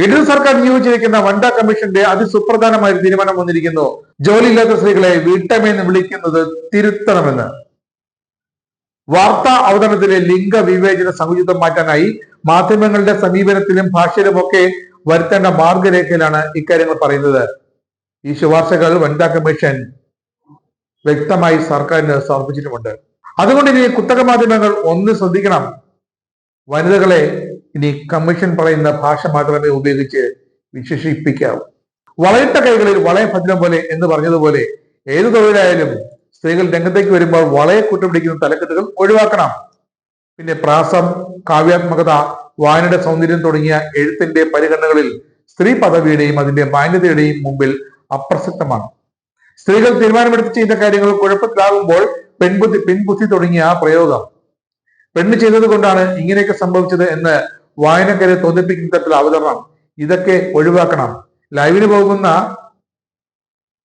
ഇടത് സർക്കാർ നിയോഗിച്ചിരിക്കുന്ന വനിതാ കമ്മീഷന്റെ അതിസുപ്രധാനമായ തീരുമാനം വന്നിരിക്കുന്നു. ജോലിയില്ലാത്ത സ്ത്രീകളെ വീട്ടമ്മയെന്ന് വിളിക്കുന്നത് തിരുത്തണമെന്ന്. വാർത്താ അവതരണത്തിലെ ലിംഗ വിവേചന സമുചിതം മാറ്റാനായി മാധ്യമങ്ങളുടെ സമീപനത്തിലും ഭാഷയിലുമൊക്കെ വരുത്തേണ്ട മാർഗരേഖയിലാണ് ഇക്കാര്യങ്ങൾ പറയുന്നത്. ഈ ശുപാർശകൾ വനിതാ കമ്മീഷൻ വ്യക്തമായി സർക്കാരിന് സമർപ്പിച്ചിട്ടുമുണ്ട്. അതുകൊണ്ട് ഇനി കുത്തക മാധ്യമങ്ങൾ ഒന്ന് ശ്രദ്ധിക്കണം. വനിതകളെ ഇനി കമ്മീഷൻ പറയുന്ന ഭാഷ മാത്രമേ ഉപയോഗിച്ച് വിശേഷിപ്പിക്കാവൂ വളയിട്ട കൈകളിൽ വളയ പോലെ എന്ന് പറഞ്ഞതുപോലെ ഏത് തൊഴിലായാലും സ്ത്രീകൾ രംഗത്തേക്ക് വരുമ്പോൾ വളയെ കൂട്ടുപിടിക്കുന്ന തലക്കെട്ടുകൾ ഒഴിവാക്കണം. പിന്നെ പ്രാസം കാവ്യാത്മകത വായനയുടെ സൗന്ദര്യം തുടങ്ങിയ എഴുത്തിന്റെ പരിഗണനകളിൽ സ്ത്രീ പദവിയുടെയും അതിന്റെ മാന്യതയുടെയും മുമ്പിൽ അപ്രസക്തമാണ്. സ്ത്രീകൾ തീരുമാനമെടുത്ത് ചെയ്ത കാര്യങ്ങൾ കുഴപ്പത്തിലാകുമ്പോൾ പെൺബുദ്ധി പിൻബുദ്ധി തുടങ്ങിയ ആ പ്രയോഗം. പെണ്ണ് ചെയ്തത് കൊണ്ടാണ് ഇങ്ങനെയൊക്കെ സംഭവിച്ചത് എന്ന് വായനക്കാരെ തോന്നിപ്പിക്കുന്ന തരത്തിൽ അവതരണം ഇതൊക്കെ ഒഴിവാക്കണം. ലൈവിന് പോകുന്ന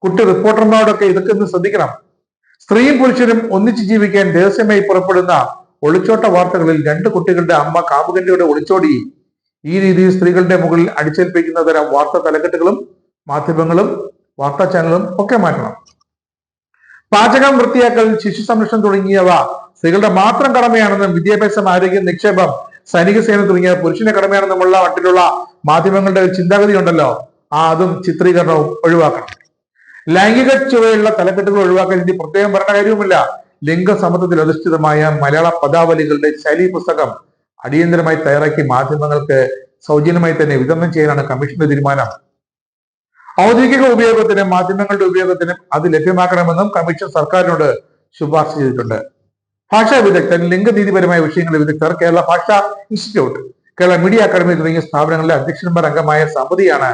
കുട്ടി റിപ്പോർട്ടർമാരോടൊക്കെ ഇതൊക്കെ ഒന്ന് ശ്രദ്ധിക്കണം. സ്ത്രീയും പുരുഷനും ഒന്നിച്ച് ജീവിക്കാൻ രഹസ്യമായി പുറപ്പെടുന്ന ഒളിച്ചോട്ട വാർത്തകളിൽ രണ്ട് കുട്ടികളുടെ അമ്മ കാമുകന്റെയുടെ ഒളിച്ചോടി. ഈ രീതിയിൽ സ്ത്രീകളുടെ മുകളിൽ അടിച്ചേൽപ്പിക്കുന്ന തരം വാർത്താ തലക്കെട്ടുകളും മാധ്യമങ്ങളും വാർത്താ ചാനലും ഒക്കെ മാറ്റണം. പാചകം വൃത്തിയാക്കൽ ശിശു സംരക്ഷണം തുടങ്ങിയവ സ്ത്രീകളുടെ മാത്രം കടമയാണെന്നും വിദ്യാഭ്യാസം ആരോഗ്യം നിക്ഷേപം സൈനിക സേന തുടങ്ങിയ പുരുഷന്റെ നമ്മളുടെ മട്ടിലുള്ള മാധ്യമങ്ങളുടെ ചിന്താഗതി ഉണ്ടല്ലോ. ആ അതും ചിത്രീകരണവും ഒഴിവാക്കണം. ലൈംഗിക ചുവയുള്ള തലക്കെട്ടുകൾ ഒഴിവാക്കാൻ ഇനി പ്രത്യേകം പറഞ്ഞ കാര്യവുമില്ല. ലിംഗസമത്വത്തിൽ അധിഷ്ഠിതമായ മലയാള പദാവലികളുടെ ശൈലി പുസ്തകം അടിയന്തരമായി തയ്യാറാക്കി മാധ്യമങ്ങൾക്ക് സൗജന്യമായി തന്നെ വിതരണം ചെയ്യാനാണ് കമ്മീഷന്റെ തീരുമാനം. ഔദ്യോഗിക ഉപയോഗത്തിനും മാധ്യമങ്ങളുടെ ഉപയോഗത്തിനും അത് ലഭ്യമാക്കണമെന്നും കമ്മീഷൻ സർക്കാരിനോട് ശുപാർശ ചെയ്തിട്ടുണ്ട്. ഭാഷാ വിദഗ്ധൻ ലിംഗനീതിപരമായ വിഷയങ്ങളിലെ വിദഗ്ധർ കേരള ഭാഷാ ഇൻസ്റ്റിറ്റ്യൂട്ട് കേരള മീഡിയ അക്കാദമി തുടങ്ങിയ സ്ഥാപനങ്ങളിലെ അധ്യക്ഷന്മാർ അംഗമായ സമിതിയാണ്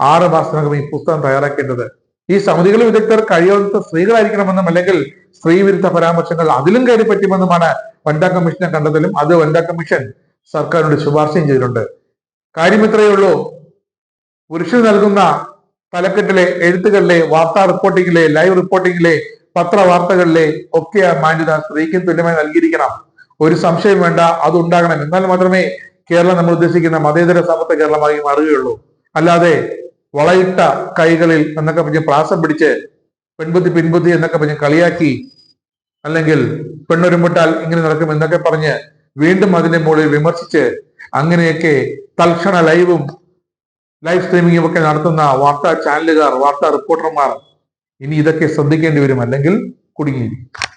ആറ് മാസത്തിനകം ഈ പുസ്തകം തയ്യാറാക്കേണ്ടത്. ഈ സമിതികളിലെ വിദഗ്ധർ കഴിയാത്ത സ്ത്രീകളായിരിക്കണമെന്നും അല്ലെങ്കിൽ സ്ത്രീ വിരുദ്ധ പരാമർശങ്ങൾ അതിലും കയറി പറ്റുമെന്നുമാണ് വനിതാ കമ്മീഷനെ കണ്ടതിലും അത് വനിതാ കമ്മീഷൻ സർക്കാരിനോട് ശുപാർശയും ചെയ്തിട്ടുണ്ട്. കാര്യം ഇത്രയേ ഉള്ളൂ. പുരുഷന് നൽകുന്ന തലക്കെട്ടിലെ എഴുത്തുകളിലെ വാർത്താ റിപ്പോർട്ടിങ്ങിലെ ലൈവ് റിപ്പോർട്ടിങ്ങിലെ പത്രവാർത്തകളിലെ ഒക്കെ ആ മാന്യത സ്ത്രീക്കും തുല്യമായി നൽകിയിരിക്കണം. ഒരു സംശയം വേണ്ട അത് ഉണ്ടാകണം. എന്നാൽ മാത്രമേ കേരളം നമ്മൾ ഉദ്ദേശിക്കുന്ന മതേതര സമത്വ കേരളമായി മാറുകയുള്ളൂ. അല്ലാതെ വളയിട്ട കൈകളിൽ എന്നൊക്കെ പറഞ്ഞ് പ്രാസം പിടിച്ച് പെൺബുദ്ധി പിൻബുദ്ധി എന്നൊക്കെ പറഞ്ഞ് കളിയാക്കി അല്ലെങ്കിൽ പെണ്ണൊരുമ്പിട്ടാൽ ഇങ്ങനെ നടക്കും എന്നൊക്കെ പറഞ്ഞ് വീണ്ടും അതിന്റെ മുകളിൽ വിമർശിച്ച് അങ്ങനെയൊക്കെ തൽക്ഷണ ലൈവും ലൈവ് സ്ട്രീമിംഗും ഒക്കെ നടത്തുന്ന വാർത്താ ചാനലുകാർ വാർത്താ റിപ്പോർട്ടർമാർ ഇനി ഇതൊക്കെ ശ്രദ്ധിക്കേണ്ടി വരും അല്ലെങ്കിൽ കുടുങ്ങിയിരിക്കും.